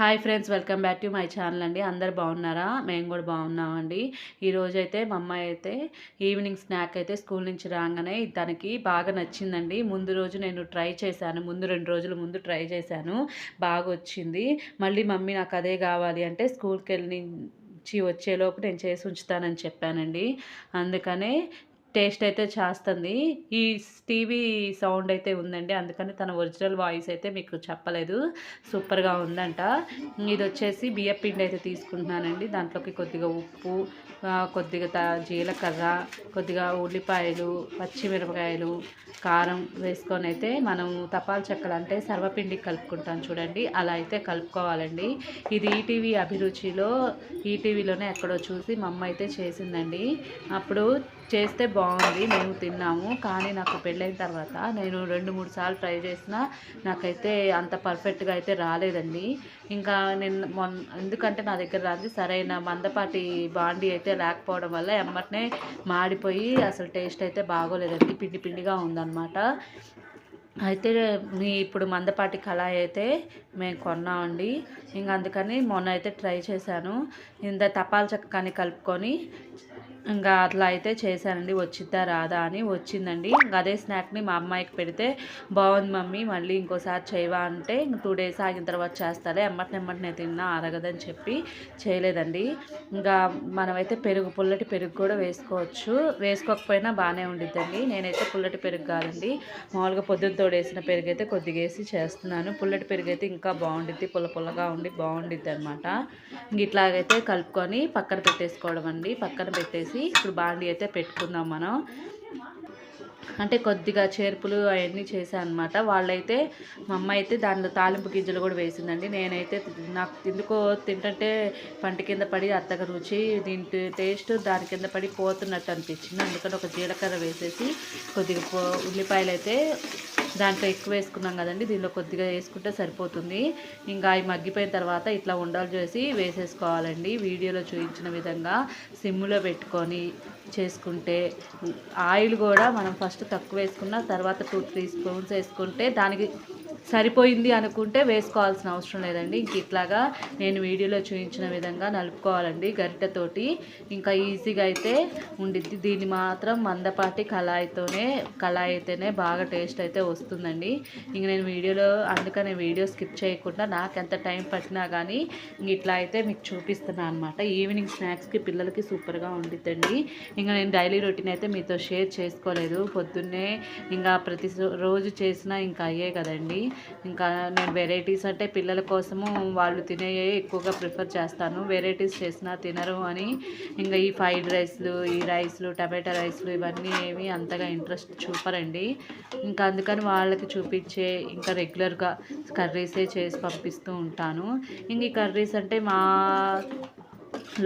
Hi friends welcome back to my channel అండి. అందరు బాగున్నారా? మేము కూడా బాగున్నామండి. ఈరోజైతే అయితే మా అమ్మాయి అయితే ఈవినింగ్ స్నాక్ అయితే స్కూల్ నుంచి రాగానే తనకి బాగా నచ్చిందండి. ముందు రోజు నేను ట్రై చేశాను. ముందు రెండు రోజుల ముందు ట్రై చేశాను. బాగా వచ్చింది. మళ్ళీ మమ్మీ నాకు అదే కావాలి అంటే స్కూల్కి వెళ్ళి నుంచి వచ్చేలోపు నేను చేసి ఉంచుతానని చెప్పానండి. అందుకనే టేస్ట్ అయితే చేస్తుంది. ఈ టీవీ సౌండ్ అయితే ఉందండి. అందుకని తన ఒరిజినల్ వాయిస్ అయితే మీకు చెప్పలేదు. సూపర్గా ఉందంట. ఇది వచ్చేసి బియ్య పిండి అయితే తీసుకుంటున్నానండి. దాంట్లోకి కొద్దిగా ఉప్పు కొద్దిగా జీలకర్ర కొద్దిగా ఉల్లిపాయలు పచ్చిమిరపకాయలు కారం వేసుకొని అయితే మనం తపాల్ చెక్కలు అంటే సర్వపిండి కలుపుకుంటాం చూడండి. అలా అయితే కలుపుకోవాలండి. ఇది ఈటీవీ అభిరుచిలో ఈటీవీలోనే ఎక్కడో చూసి మా అమ్మ అయితే చేసిందండి. అప్పుడు చేస్తే బాగుంది మేము తిన్నాము. కానీ నాకు పెళ్ళైన తర్వాత నేను రెండు మూడు సార్లు ట్రై చేసినా నాకైతే అంత పర్ఫెక్ట్గా అయితే రాలేదండి. ఇంకా నేను మొన్ ఎందుకంటే నా దగ్గర రాదు సరైన మందపాటి బాండి అయితే లేకపోవడం వల్ల ఎమ్మటనే మాడిపోయి అసలు టేస్ట్ అయితే బాగోలేదండి. పిండి పిండిగా ఉందన్నమాట. అయితే మీ ఇప్పుడు మందపాటి కళాయి అయితే మేము కొన్నామండి. ఇంకా అందుకని మొన్న అయితే ట్రై చేశాను. ఇంత తపాల చెక్క కానీ కలుపుకొని ఇంకా అట్లా అయితే చేశానండి. వచ్చిద్దా రాదా అని వచ్చిందండి. ఇంకా అదే స్నాక్ని మా అమ్మాయికి పెడితే బాగుంది మమ్మీ మళ్ళీ ఇంకోసారి చేయవా అంటే ఇంక టూ డేస్ ఆగిన తర్వాత చేస్తాలే. ఎమ్మటిని ఎమ్మటినే తిన్నా అరగదని చెప్పి చేయలేదండి. ఇంకా మనమైతే పెరుగు పుల్లటి పెరుగు కూడా వేసుకోవచ్చు. వేసుకోకపోయినా బాగానే ఉండిద్దండి. నేనైతే పుల్లటి పెరుగు కాదండి. మామూలుగా పొద్దున్న తోడేసిన పెరుగు అయితే కొద్దిగా వేసి చేస్తున్నాను. పుల్లటి పెరుగు అయితే ఇంకా బాగుండిద్ది పుల్ల పుల్లగా ఉండి బాగుండిద్ది అనమాట ఇంక ఇట్లాగైతే కలుపుకొని పక్కన పెట్టేసుకోవడం అండి. పక్కన పెట్టేసి ఇప్పుడు బాండి అయితే పెట్టుకుందాం మనం. అంటే కొద్దిగా చేర్పులు అవన్నీ చేశాను అనమాట వాళ్ళైతే మా అమ్మ అయితే దానిలో తాలింపు గింజలు కూడా వేసిందండి. నేనైతే నాకు ఎందుకో తింటుంటే పంట కింద పడి అత్తగా రుచి దీని టేస్ట్ దాని కింద పడి పోతున్నట్టు అనిపించింది. అందుకని ఒక జీలకర్ర వేసేసి కొద్దిగా పో- ఉల్లిపాయలు అయితే దాంట్లో ఎక్కువ వేసుకున్నాం కదండి దీనిలో కొద్దిగా వేసుకుంటే సరిపోతుంది. ఇంకా అవి మగ్గిపోయిన తర్వాత ఇట్లా ఉండలు చేసి వేసేసుకోవాలండి. వీడియోలో చూపించిన విధంగా సిమ్లో పెట్టుకొని చేసుకుంటే ఆయిల్ కూడా మనం ఫస్ట్ తక్కువ వేసుకున్న తర్వాత టూ త్రీ స్పూన్స్ వేసుకుంటే దానికి సరిపోయింది అనుకుంటే వేసుకోవాల్సిన అవసరం లేదండి. ఇంక ఇట్లాగా నేను వీడియోలో చూపించిన విధంగా నలుపుకోవాలండి గరిటెతోటి. ఇంకా ఈజీగా అయితే ఉండిద్ది. దీన్ని మాత్రం మందపాటి కళాయితోనే కళాయి అయితేనే బాగా టేస్ట్ అయితే వస్తుందండి. ఇంక నేను వీడియోలో అందుకనే వీడియో స్కిప్ చేయకుండా నాకు ఎంత టైం పట్టినా కానీ ఇంక ఇట్లా అయితే మీకు చూపిస్తున్నాను అనమాట ఈవినింగ్ స్నాక్స్కి పిల్లలకి సూపర్గా ఉండిద్దండి. ఇంకా నేను డైలీ రొటీన్ అయితే మీతో షేర్ చేసుకోలేదు. పొద్దున్నే ఇంకా ప్రతి రోజు చేసినా ఇంకా అయ్యే కదండి. ఇంకా నేను వెరైటీస్ అంటే పిల్లల కోసము వాళ్ళు తినే ఎక్కువగా ప్రిఫర్ చేస్తాను. వెరైటీస్ చేసినా తినరు అని. ఇంకా ఈ ఫ్రైడ్ రైస్లు ఈ రైస్లు టమాటా రైస్లు ఇవన్నీ ఏమి అంతగా ఇంట్రెస్ట్ చూపరండి. ఇంకా అందుకని వాళ్ళకి చూపించే ఇంకా రెగ్యులర్గా కర్రీసే చేసి పంపిస్తూ ఉంటాను. ఇంక ఈ కర్రీస్ అంటే మా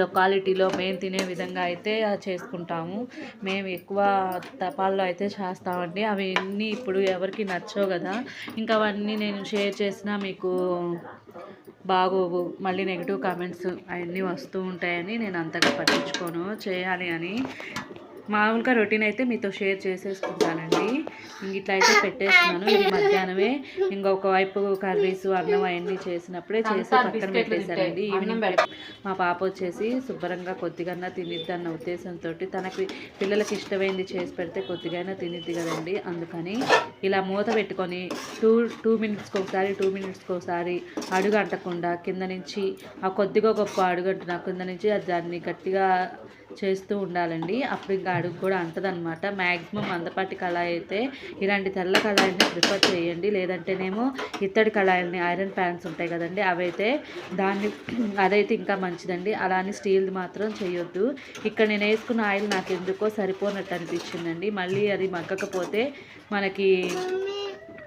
లొకాలిటీలో మేము తినే విధంగా అయితే చేసుకుంటాము. మేము ఎక్కువ తపాల్లో అయితే చేస్తామండి. అవి అన్నీ ఇప్పుడు ఎవరికి నచ్చవు కదా. ఇంకా అవన్నీ నేను షేర్ చేసినా మీకు బాగోవు. మళ్ళీ నెగిటివ్ కామెంట్స్ అవన్నీ వస్తూ ఉంటాయని నేను అంతగా పట్టించుకోను. చేయాలి అని మామూలుగా రొటీన్ అయితే మీతో షేర్ చేసేసుకుంటానండి. ఇంక ఇట్లా అయితే పెట్టేస్తున్నాను. ఇది మధ్యాహ్నమే ఇంకొక వైపు కర్రీస్ అన్నం అవన్నీ చేసినప్పుడే చేసి పక్కన పెట్టేశానండి. ఈవినింగ్ మా పాప వచ్చేసి శుభ్రంగా కొద్దిగా తినిద్ది అన్న ఉద్దేశంతో తనకి పిల్లలకి ఇష్టమైంది చేసి పెడితే కొద్దిగా తినిద్ది కదండి. అందుకని ఇలా మూత పెట్టుకొని టూ టూ మినిట్స్కి ఒకసారి టూ మినిట్స్కి ఒకసారి అడుగు అంటకుండా కింద నుంచి ఆ కొద్దిగా గొప్ప అడుగు అంటున్నా కింద నుంచి అది దాన్ని గట్టిగా చేస్తూ ఉండాలండి. అప్పుడు ఇంకా అడుగు కూడా అంటదనమాట మ్యాక్సిమం మందపాటి కళాయి అయితే ఇలాంటి తెల్ల కళాయిని ప్రిఫర్ చేయండి. లేదంటేనేమో ఇత్తడి కళాయిల్ని ఐరన్ ప్యాన్స్ ఉంటాయి కదండి అవైతే దాన్ని అదైతే ఇంకా మంచిదండి. అలా అని స్టీల్ మాత్రం చేయొద్దు. ఇక్కడ నేను వేసుకున్న ఆయిల్ నాకు ఎందుకో సరిపోనట్టు అనిపించిందండి. మళ్ళీ అది మగ్గకపోతే మనకి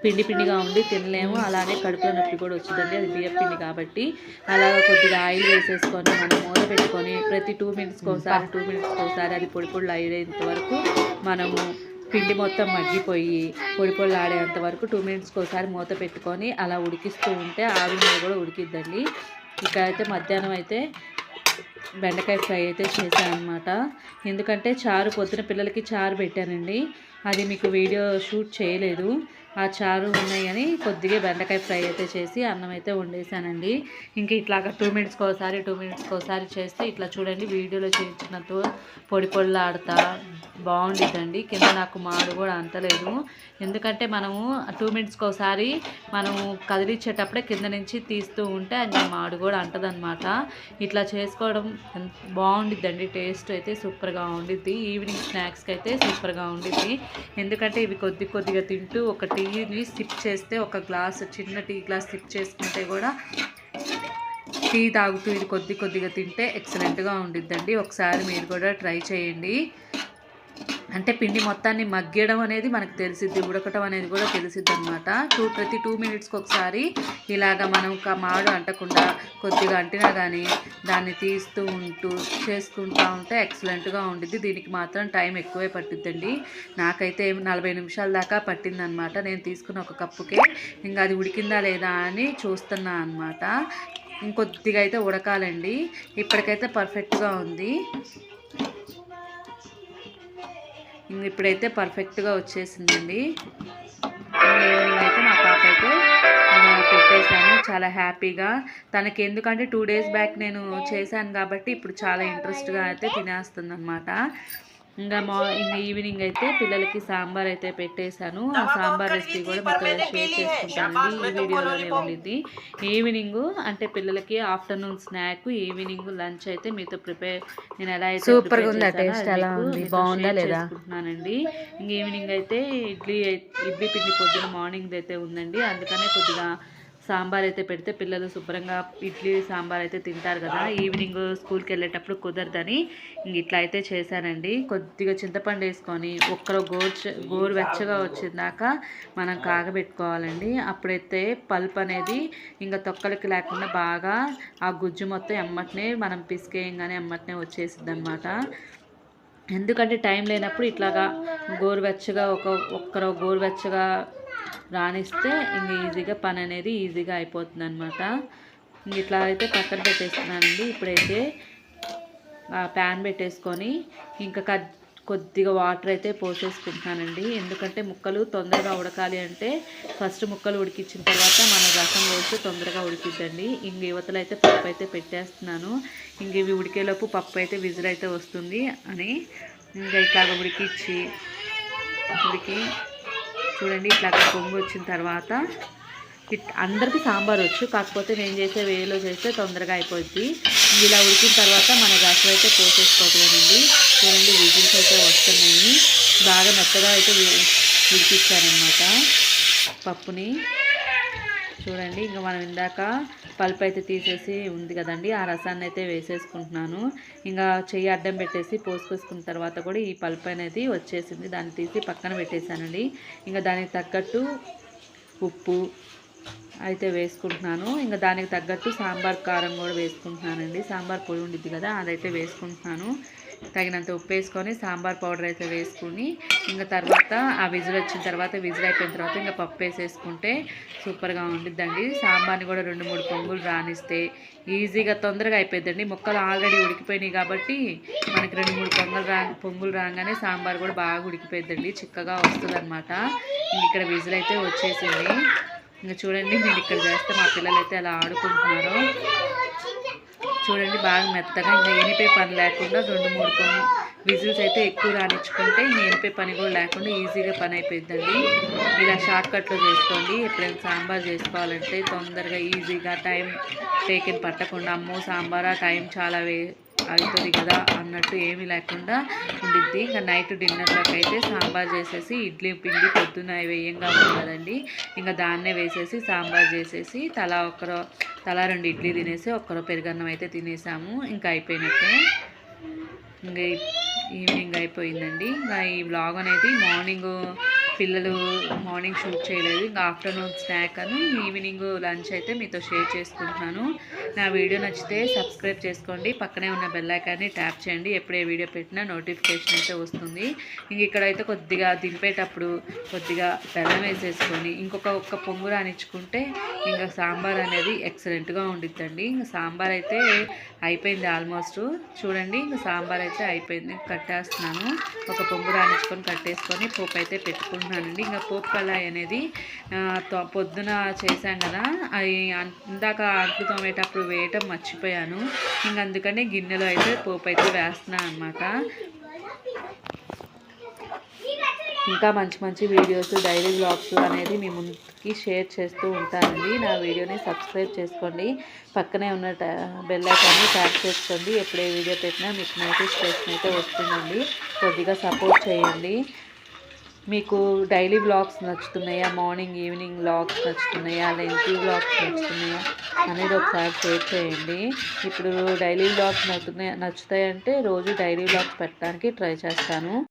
పిండి పిండిగా ఉండి తినలేము. అలానే కడుపులో నొప్పి కూడా వచ్చిందండి. అది బియ్యం పిండి కాబట్టి. అలాగ కొద్దిగా ఆయిల్ వేసేసుకొని మనం మూత పెట్టుకొని ప్రతి టూ మినిట్స్కి ఒకసారి టూ మినిట్స్కి ఒకసారి అది పొడి పొడి అయ్యేంత వరకు మనము పిండి మొత్తం మగ్గిపోయి పొడి పొడి ఆడేంత వరకు టూ మినిట్స్కి ఒకసారి మూత పెట్టుకొని అలా ఉడికిస్తూ ఉంటే ఆవిరి మీద కూడా ఉడికిద్దండి. ఇక్కడైతే అయితే మధ్యాహ్నం అయితే బెండకాయ ఫ్రై అయితే చేశాను అనమాట ఎందుకంటే చారు పొద్దున పిల్లలకి చారు పెట్టానండి. అది మీకు వీడియో షూట్ చేయలేదు. ఆ చారు ఉన్నాయని కొద్దిగా బెండకాయ ఫ్రై అయితే చేసి అన్నం అయితే వండేసానండి. ఇంకా ఇట్లాగా టూ మినిట్స్కి ఒకసారి టూ మినిట్స్కి ఒకసారి చేస్తే ఇట్లా చూడండి వీడియోలో చేయించినట్టు పొడి పొడిలాడతా బాగుండిద్దండి. కింద నాకు మాడు కూడా అంతలేదు ఎందుకంటే మనము టూ మినిట్స్కి ఒకసారి మనము కదిలించేటప్పుడే కింద నుంచి తీస్తూ ఉంటే అది మాడు కూడా అంటదనమాట ఇట్లా చేసుకోవడం బాగుండిద్దండి. టేస్ట్ అయితే సూపర్గా ఉండిద్ది. ఈవినింగ్ స్నాక్స్కి అయితే సూపర్గా ఉండిద్ది. ఎందుకంటే ఇవి కొద్ది కొద్దిగా తింటూ ఒకటి టీని సిప్ చేస్తే ఒక గ్లాస్ చిన్న టీ గ్లాస్ సిప్ చేసుకుంటే కూడా టీ తాగుతూ ఇది కొద్ది కొద్దిగా తింటే ఎక్సలెంట్గా ఉండిద్దండి. ఒకసారి మీరు కూడా ట్రై చేయండి. అంటే పిండి మొత్తాన్ని మగ్గడం అనేది మనకు తెలిసిద్ది ఉడకటం అనేది కూడా తెలిసిద్ది అనమాట టూ ప్రతి టూ మినిట్స్కి ఒకసారి ఇలాగ మనం ఒక మాడు అంటకుండా కొద్దిగా అంటినా కానీ దాన్ని తీస్తూ ఉంటూ చేసుకుంటూ ఉంటే ఎక్సలెంట్గా ఉండిద్ది. దీనికి మాత్రం టైం ఎక్కువే పట్టిద్దండి. నాకైతే నలభై నిమిషాల దాకా పట్టిందనమాట నేను తీసుకున్న ఒక కప్పుకే ఇంకా అది ఉడికిందా లేదా అని చూస్తున్నా అనమాట ఇంకొద్దిగా అయితే ఉడకాలండి. ఇప్పటికైతే పర్ఫెక్ట్గా ఉంది. ఇంక ఇప్పుడైతే పర్ఫెక్ట్గా వచ్చేసిందండి. ఈవినింగ్ అయితే మా పాప అయితే పెట్టేశాను చాలా హ్యాపీగా. తనకి ఎందుకంటే టూ డేస్ బ్యాక్ నేను చేశాను కాబట్టి ఇప్పుడు చాలా ఇంట్రెస్ట్గా అయితే తినేస్తుంది అనమాట ఇంకా మా ఇంకా ఈవినింగ్ అయితే పిల్లలకి సాంబార్ అయితే పెట్టేశాను. ఆ సాంబార్ రెసిపీ కూడా మీతో షేర్ చేసుకుంటానండి ఈ వీడియోలోనే ఉండిద్ది ఈవినింగ్ అంటే పిల్లలకి ఆఫ్టర్నూన్ స్నాక్ ఈవినింగ్ లంచ్ అయితే మీతో ప్రిపేర్ నేను ఎలా అయితే మీకు లేదా? చేసుకుంటున్నానండి. ఇంక ఈవినింగ్ అయితే ఇడ్లీ ఇడ్లీ పిండి పొద్దున మార్నింగ్ అయితే ఉందండి. అందుకనే కొద్దిగా సాంబార్ అయితే పెడితే పిల్లలు శుభ్రంగా ఇడ్లీ సాంబార్ అయితే తింటారు కదా ఈవినింగ్ స్కూల్కి వెళ్ళేటప్పుడు కుదరదని ఇట్లా అయితే చేశానండి. కొద్దిగా చింతపండు వేసుకొని ఒక్కరో గోరు గోరు వెచ్చగా వచ్చిందాక మనం కాగబెట్టుకోవాలండి. అప్పుడైతే పల్ప్ అనేది ఇంకా తొక్కలకి లేకుండా బాగా ఆ గుజ్జు మొత్తం ఎమ్మటనే మనం పిసికేయంగానే ఎమ్మటనే వచ్చేసింది అనమాట ఎందుకంటే టైం లేనప్పుడు ఇట్లాగా గోరువెచ్చగా ఒక ఒక్కరో గోరువెచ్చగా రాణిస్తే ఇంక ఈజీగా పని అనేది ఈజీగా అయిపోతుంది అనమాట ఇట్లా అయితే పక్కన పెట్టేస్తున్నానండి. ఇప్పుడైతే ప్యాన్ పెట్టేసుకొని ఇంకా కట్ కొద్దిగా వాటర్ అయితే పోసేసుకుంటున్నానండి. ఎందుకంటే ముక్కలు తొందరగా ఉడకాలి అంటే ఫస్ట్ ముక్కలు ఉడికించిన తర్వాత మన రసం వేసి తొందరగా ఉడికిద్దండి. ఇంక యువతలు అయితే పప్పు అయితే పెట్టేస్తున్నాను. ఇంక ఇవి ఉడికేలోపు పప్పు అయితే విజిల్ అయితే వస్తుంది అని ఇంకా ఇట్లాగ ఉడికిచ్చి ఉడికి చూడండి ఇట్లా పొంగు వచ్చిన తర్వాత అందరికీ సాంబార్ వచ్చు కాకపోతే నేను చేసే వేలో చేస్తే తొందరగా అయిపోద్ది. ఇలా ఉడికిన తర్వాత మన రసం అయితే పోసేసుకోవట్లేదండి చూడండి విజిల్స్ అయితే వస్తున్నాయి. బాగా మెత్తగా అయితే ఉడికిచ్చానమాట పప్పుని. చూడండి ఇంకా మనం ఇందాక పల్ప్ అయితే తీసేసి ఉంది కదండి ఆ రసాన్ని అయితే వేసేసుకుంటున్నాను. ఇంకా చెయ్యి అడ్డం పెట్టేసి పోసుకొసుకున్న తర్వాత కూడా ఈ పల్ప్ అనేది వచ్చేసింది. దాన్ని తీసి పక్కన పెట్టేశానండి. ఇంకా దానికి తగ్గట్టు ఉప్పు అయితే వేసుకుంటున్నాను. ఇంకా దానికి తగ్గట్టు సాంబార్ కారం కూడా వేసుకుంటున్నానండి. సాంబార్ పొడి ఉండిద్ది కదా అదైతే వేసుకుంటున్నాను. తగినంత ఉప్పు వేసుకొని సాంబార్ పౌడర్ అయితే వేసుకుని ఇంకా తర్వాత ఆ విజిల్ వచ్చిన తర్వాత విజిల్ అయిపోయిన తర్వాత ఇంకా పప్పు వేసేసుకుంటే సూపర్గా ఉండిద్దండి. సాంబార్ని కూడా రెండు మూడు పొంగులు రానిస్తే ఈజీగా తొందరగా అయిపోద్దండి మొక్కలు ఆల్రెడీ ఉడికిపోయినాయి కాబట్టి మనకి రెండు మూడు పొంగలు రా పొంగులు రాగానే సాంబార్ కూడా బాగా ఉడికిపోయిద్దండి. చిక్కగా వస్తుంది అనమాట ఇక్కడ విజిల్ అయితే వచ్చేసింది. ఇంకా చూడండి నేను ఇక్కడ చేస్తే మా పిల్లలు అయితే అలా ఆడుకుంటున్నారు. చూడండి బాగా మెత్తగా ఇంకా ఎనిపే పని లేకుండా రెండు మూడు పని విజిల్స్ అయితే ఎక్కువ రాణించుకుంటే ఇంకా ఎనిపే పని కూడా లేకుండా ఈజీగా పని అయిపోయిందండి ఇలా షార్ట్కట్లో చేసుకోండి. ఎప్పుడైనా సాంబార్ చేసుకోవాలంటే తొందరగా ఈజీగా టైం టేకెన్ పట్టకుండా అమ్మో సాంబార్ ఆ టైం చాలా వే అవుతుంది కదా అన్నట్టు ఏమీ లేకుండా ఉండిద్ది. ఇంకా నైట్ డిన్నర్లోకి అయితే సాంబార్ చేసేసి ఇడ్లీ పిండి పొద్దున్న వేయంగా ఉంది ఇంకా దాన్నే వేసేసి సాంబార్ చేసేసి తలా ఒకరో తలా రెండు ఇడ్లీ తినేసి ఒక్కరో పెరుగన్నం అయితే తినేసాము. ఇంకా అయిపోయినట్టే. ఇంకా ఈవినింగ్ అయిపోయిందండి. ఇంకా ఈ వ్లాగ్ అనేది మార్నింగ్ పిల్లలు మార్నింగ్ షూట్ చేయలేదు ఇంకా ఆఫ్టర్నూన్ స్నాక్ అని ఈవినింగ్ లంచ్ అయితే మీతో షేర్ చేసుకుంటున్నాను. నా వీడియో నచ్చితే సబ్స్క్రైబ్ చేసుకోండి పక్కనే ఉన్న బెల్లైకాన్ని ట్యాప్ చేయండి ఎప్పుడే వీడియో పెట్టినా నోటిఫికేషన్ అయితే వస్తుంది. ఇంక ఇక్కడైతే కొద్దిగా దింపేటప్పుడు కొద్దిగా బెల్లం వేసేసుకొని ఇంకొక ఒక్క పొంగు రానిచ్చుకుంటే ఇంకా సాంబార్ అనేది ఎక్సలెంట్గా ఉండిద్దండి. ఇంకా సాంబార్ అయితే అయిపోయింది ఆల్మోస్ట్ చూడండి ఇంకా సాంబార్ అయితే అయిపోయింది కట్టేస్తున్నాను. ఒక పొంగు రానిచ్చుకొని కట్టేసుకొని పోపు అయితే పెట్టుకుంటాను పెట్టుకున్నానండి ఇంకా పోపు కళాయి అనేది పొద్దున చేశాను కదా అది ఇందాక అంట్లు తోమేటప్పుడు వేయటం మర్చిపోయాను. ఇంక అందుకని గిన్నెలో అయితే పోపు అయితే వేస్తున్నాను అనమాట ఇంకా మంచి మంచి వీడియోస్ డైలీ బ్లాగ్స్ అనేది మీ ముందుకి షేర్ చేస్తూ ఉంటానండి. నా వీడియోని సబ్స్క్రైబ్ చేసుకోండి. పక్కనే ఉన్న ట- బెల్ ఐకాన్ని ట్యాప్ చేసుకోండి. ఎప్పుడే వీడియో పెట్టినా మీకు నోటిఫికేషన్ అయితే వస్తుందండి. కొద్దిగా సపోర్ట్ చేయండి. మీకు డైలీ బ్లాగ్స్ నచ్చుతున్నాయా? మార్నింగ్ ఈవినింగ్ బ్లాగ్స్ నచ్చుతున్నాయా? లెంతీ బ్లాగ్స్ నచ్చుతున్నాయా? అనేది ఒకసారి షేర్ చేయండి. ఇప్పుడు డైలీ బ్లాగ్స్ నచ్చుతున్నాయి నచ్చుతాయంటే రోజు డైలీ బ్లాగ్స్ పెట్టడానికి ట్రై చేస్తాను.